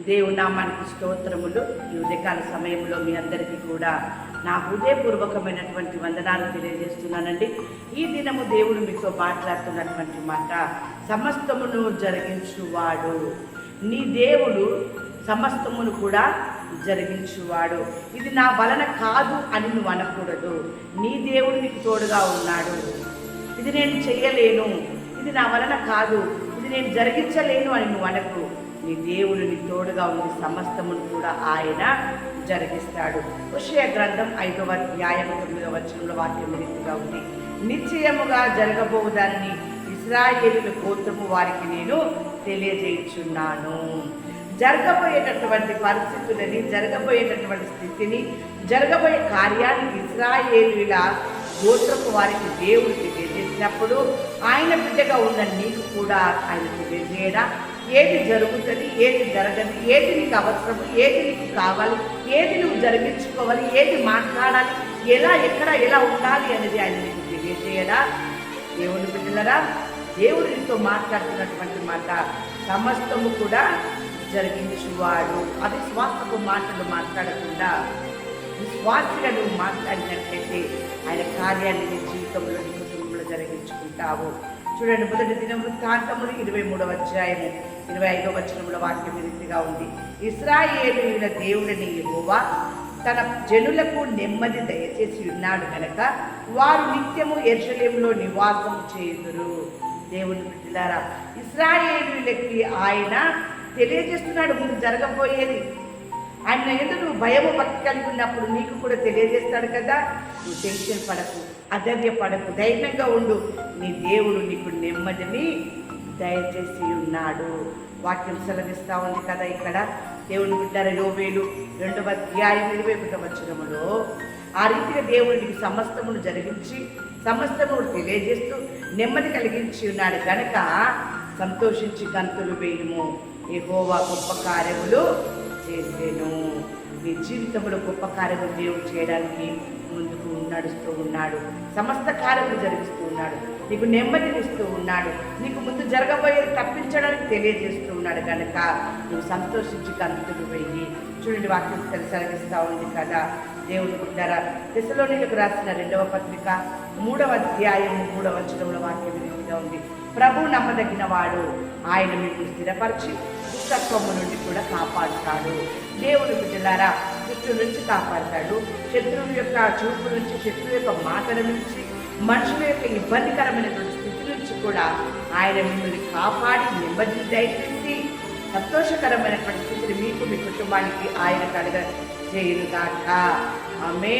దేవునామానికి స్తోత్రములు. ఈ ఉదయకాల సమయంలో మీ అందరికీ కూడా నా హృదయపూర్వకమైనటువంటి వందనాలు తెలియజేస్తున్నానండి. ఈ దినము దేవుడు మీతో మాట్లాడుతున్నటువంటి మాట సమస్తమును జరిగించువాడు. నీ దేవుడు సమస్తమును కూడా జరిగించువాడు. ఇది నా వలన కాదు అని నువ్వు అనకూడదు. నీ దేవుడు నీకు తోడుగా ఉన్నాడు. ఇది నేను చేయలేను. ఇది నా వలన కాదు. ఇది నేను జరిగించలేను అని నువ్వు అనకు. నీ దేవుడు నీ తోడుగా ఉంది సమస్తమును కూడా ఆయన జరిగిస్తాడు. విషయ గ్రంథం ఐదవ అధ్యాయం తొమ్మిదవ వచనంలో వాక్యం ఈ రీతిగా ఉంది. నిశ్చయముగా జరగబోదాన్ని ఇస్రాయేలు గోత్రము వారికి నేను తెలియజేయుచున్నాను. జరగబోయేటటువంటి పరిస్థితులని జరగబోయేటటువంటి స్థితిని జరగబోయే కార్యాన్ని ఇస్రాయేలుల గోత్రపు వారికి దేవుడు తెలియజేసినప్పుడు ఆయన బిడ్డగా ఉన్న నీకు కూడా ఆయన తెలియజేయడా? ఏది జరుగుతుంది ఏది జరగదు ఏది నీకు అవసరం ఏది నీకు కావాలి ఏది నువ్వు జరిగించుకోవాలి ఏది మాట్లాడాలి ఎలా ఎక్కడ ఎలా ఉండాలి అనేది ఆయన నీకు తెలియజేయడా? దేవుని బిడ్డలరా దేవుడు నీతో మాట్లాడుతున్నటువంటి మాట సమస్తము కూడా జరిగించువాడు. అది స్వాస్థపు మాటలు మాట్లాడకుండా విశ్వాసగా నువ్వు మాట్లాడినట్లయితే ఆయన కార్యాన్ని నీ జీవితంలో నీ కుటుంబంలో జరిగించుకుంటావు. చూడండి మొదటి దినం వృత్తాంతములు ఇరవై మూడవ అధ్యాయము ఇరవై ఐదవ వచనంలో వాక్యం రీతిగా ఉంది. ఇస్రాయేలీల దేవుడిని యెహోవా తన జనులకు నెమ్మది దయచేసి ఉన్నాడు కనుక వారు నిత్యము ఎర్షలేములో నివాసం చేయుదురు. దేవుని బిడ్డలారా ఇస్రాయేలీలకి ఆయన తెలియజేస్తున్నాడు ముందు జరగబోయేది. ఆయన ఎదురు భయము భక్తి కలిగి ఉన్నప్పుడు నీకు కూడా తెలియజేస్తాడు కదా. నువ్వు టెన్షన్ పడకు అధైర్య పడకు ధైర్యంగా ఉండు. నీ దేవుడు నీకు నెమ్మదిని దయచేసి ఉన్నాడు వాక్యం సెలవిస్తూ ఉంది కదా ఇక్కడ. దేవుని బిడ్డల యోవేలు రెండవ అధ్యాయం ఇరవై ఒకటవ వచనములో ఆ రీతిగా దేవుడు నీకు సమస్తమును జరిగించి సమస్తమును తెలియజేస్తూ నెమ్మది కలిగించి ఉన్నాడు కనుక సంతోషించి గంతులు వేయము. ఎగోవా గొప్ప కార్యములు చేసేను. నీ జీవితంలో గొప్ప కార్యములు దేవుడు చేయడానికి ముందుకు నడుస్తూ ఉన్నాడు. సమస్త కార్యములు జరిగిస్తూ ఉన్నాడు. నీకు నెమ్మదినిస్తూ ఉన్నాడు. నీకు ముందు జరగబోయేది తప్పించడానికి తెలియజేస్తూ ఉన్నాడు కనుక నువ్వు సంతోషించి గంతులు వెయ్యి చూడండి వాక్యం తెలిసలగిస్తూ ఉంది కదా. దేవుని బిడ్డారా దశలోనికి రాసిన రెండవ పత్రిక మూడవ అధ్యాయం మూడవ వచనంలో వాక్యం ఈ రీతిగా ఉంది. ప్రభు నమ్మదగిన వాడు. ఆయన మీకు స్థిరపరిచి దుష్టత్వము నుండి కూడా కాపాడుతాడు. దేవుని బిడ్డలారా దుష్టు నుంచి కాపాడుతాడు. శత్రువు యొక్క చూపు నుంచి శత్రువు యొక్క మాటల నుంచి మనుషుల యొక్క ఇబ్బందికరమైనటువంటి స్థితి నుంచి కూడా ఆయన మిమ్మల్ని కాపాడి నెమ్మది దయచేసి సంతోషకరమైనటువంటి స్థితిని మీకు మీ కుటుంబానికి ఆయన కలగ చేయుగాక ఆమె